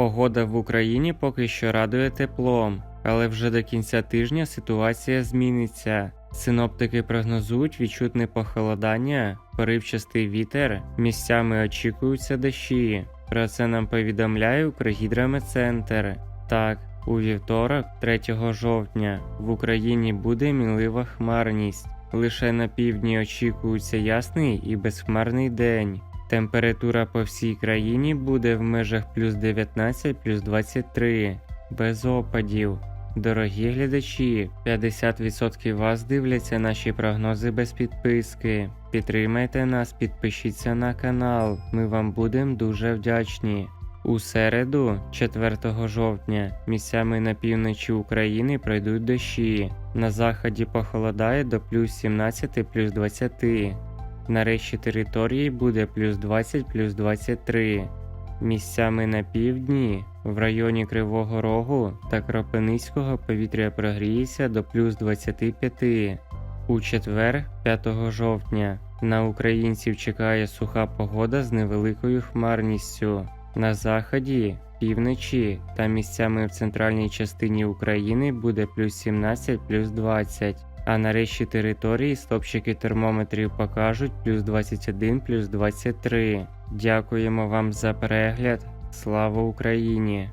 Погода в Україні поки що радує теплом, але вже до кінця тижня ситуація зміниться. Синоптики прогнозують відчутне похолодання, поривчастий вітер, місцями очікуються дощі. Про це нам повідомляє Укргідрометцентр. Так, у вівторок, 3 жовтня, в Україні буде мінлива хмарність. Лише на півдні очікується ясний і безхмарний день. Температура по всій країні буде в межах плюс 19 плюс 23, без опадів. Дорогі глядачі, 50% вас дивляться наші прогнози без підписки. Підтримайте нас, підпишіться на канал, ми вам будемо дуже вдячні. У середу, 4 жовтня, місцями на півночі України пройдуть дощі. На заході похолодає до плюс 17 плюс 20. На решті території буде плюс 20 плюс 23. Місцями на півдні, в районі Кривого Рогу та Кропивницького повітря прогріється до плюс 25. У четвер, 5 жовтня, на українців чекає суха погода з невеликою хмарністю. На заході, півночі та місцями в центральній частині України буде плюс 17 плюс 20. А на решті території стопчики термометрів покажуть плюс 21 плюс 23. Дякуємо вам за перегляд. Слава Україні!